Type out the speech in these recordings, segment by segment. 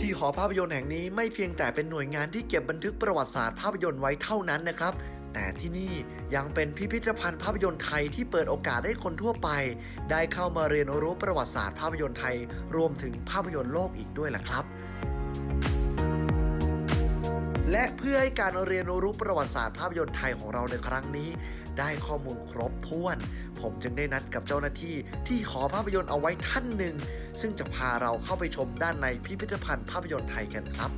ที่หอภาพยนตร์แห่งนี้ไม่เพียงแต่เป็นหน่วยงานที่เก็บบันทึกประวัติศาสตร์ภาพยนตร์ไว้เท่านั้นนะครับ แต่ที่นี่ยังเป็นพิพิธภัณฑ์ภาพยนตร์ไทยที่เปิดโอกาสให้คนทั่วไป ได้เข้ามาเรียนรู้ประวัติศาสตร์ภาพยนตร์ไทย รวมถึงภาพยนตร์โลกอีกด้วยล่ะครับ และเพื่อให้การเรียนรู้ประวัติศาสตร์ภาพยนตร์ไทยของเราในครั้งนี้ ได้ข้อมูลครบถ้วน ผมจึงได้นัดกับเจ้าหน้าที่ที่หอภาพยนตร์เอาไว้ท่านหนึ่ง ซึ่งจะพาเราเข้าไปชมด้านในพิพิธภัณฑ์ภาพยนตร์ไทยกันครับ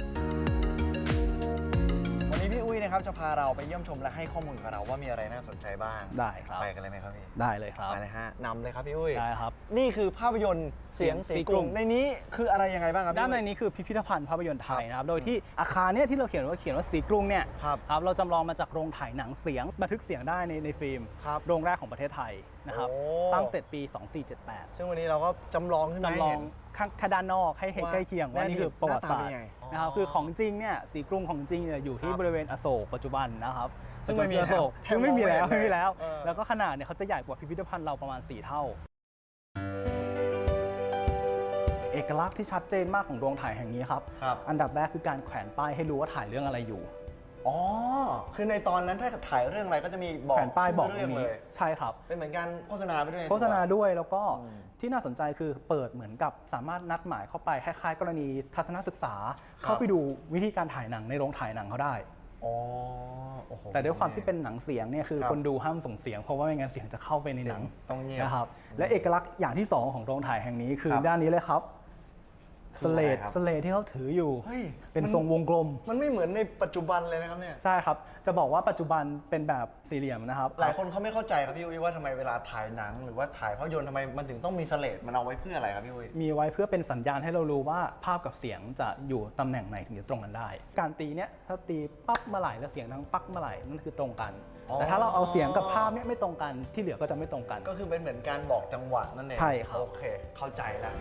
นี้พี่อุ้ยนะครับจะพาเราไปเยี่ยมชมและให้ข้อมูลกับเราว่ามีอะไรน่าสนใจบ้างได้ครับ ไปกันเลยไหมครับพี่ได้เลยครับไปเลยฮะนำเลยครับพี่อุ้ยได้ครับ นี่คือภาพยนตร์เสียงสีกรุงในนี้คืออะไรยังไงบ้างครับพี่ด้านในอุ้ยนี้คือพิพิธภัณฑ์ภาพยนตร์ไทยนะครับโดยที่อาคารเนี้ยที่เราเขียนว่าเขียนว่าสีกรุงเนี่ยครับครับเราจำลองมาจากโรงถ่ายหนังเสียงบันทึกเสียงได้ในในฟิล์มครับโรงแรกของประเทศไทยนะครับโอ้สร้างเสร็จปี 2478 ซึ่งวันนี้เราก็จำลองขึ้นมาให้จำลอ เห็งนข้างแค่ด้านนอกให้เห็นว่าใกล้เคียงว่านี่คือประวัติศาสตร์หน้าตาเป็นยังไงนะครับอ๋อคือของจริงเนี่ยสีกรุงของจริงเนี่ยอยู่ที่ครับบริเวณอโศกปัจจุบันนะครับซึ่งไม่มีอโศกแล้วซึ่งไม่มีแล้วแค่มองไม่เห็นไม่มีแล้ว เออ แล้วก็ขนาดเนี่ยเขาจะใหญ่กว่าพิพิธภัณฑ์เราประมาณ 4 เท่า เอกลักษณ์ที่ชัดเจนมากของโรงถ่ายแห่งนี้ครับ ครับ อันดับแรกคือการแขวนป้ายให้รู้ว่าถ่ายเรื่องอะไรอยู่ อ๋อ คือในตอนนั้นถ้าถ่ายเรื่องอะไรก็จะมีบอกแขวนป้ายบอกตชื่รงเลนี้ย ใช่ครับ เป็นเหมือนการโฆษณาไปด้วยในตัว โฆษณาด้วยแล้วก็อืมที่น่าสนใจคือเปิดเหมือนกับสามารถนัดหมายเข้าไปคล้ายๆกรณีทัศนศึกษาเข้าไปดูวิธีการถ่ายหนังในโรงถ่ายหนังเขาได้ อ๋อโอ้โห แต่ด้วยความที่เป็นหนังเสียงเนี่ยคือครับ คนดูห้ามส่งเสียงเพราะว่าไม่งั้นเสียงจะเข้าไปในหนังต้องเงียบ นะครับและเอกลักษณ์อย่างที่สองของโรงถ่ายแห่งนี้คือครับ ด้านนี้เลยครับ สเลดคืออะไรครับสเลดที่เขาถืออยู่ เฮ้ยเป็นมัน ทรงวงกลม มันไม่เหมือนในปัจจุบันเลยนะครับเนี่ย ใช่ครับ จะบอกว่าปัจจุบันเป็นแบบสี่เหลี่ยมนะครับ หลายคนเขาไม่เข้าใจครับพี่อุ้ยว่าทำไมเวลาถ่ายหนัง หรือว่าถ่ายภาพยนตร์ทำไมมันถึงต้องมีสเลดมันเอาไว้เพื่ออะไรครับพี่อุ้ย มีไว้เพื่อเป็นสัญญาณให้เรารู้ว่าภาพกับเสียงจะอยู่ตำแหน่งไหนถึงจะตรงกันได้ การตีเนี้ยถ้าตีปั๊บเมื่อไหร่แล้วเสียงดังปักเมื่อไหร่นั่นคือตรงกัน อ๋อ แต่ถ้าเราเอาเสียงกับภาพเนี้ยไม่ตรงกันที่เหลือก็จะไม่ตรงกัน ก็คือเป็นเหมือนการบอกจังหวะนั่นเองใช่ครับ โอเค เข้าใจแล้ว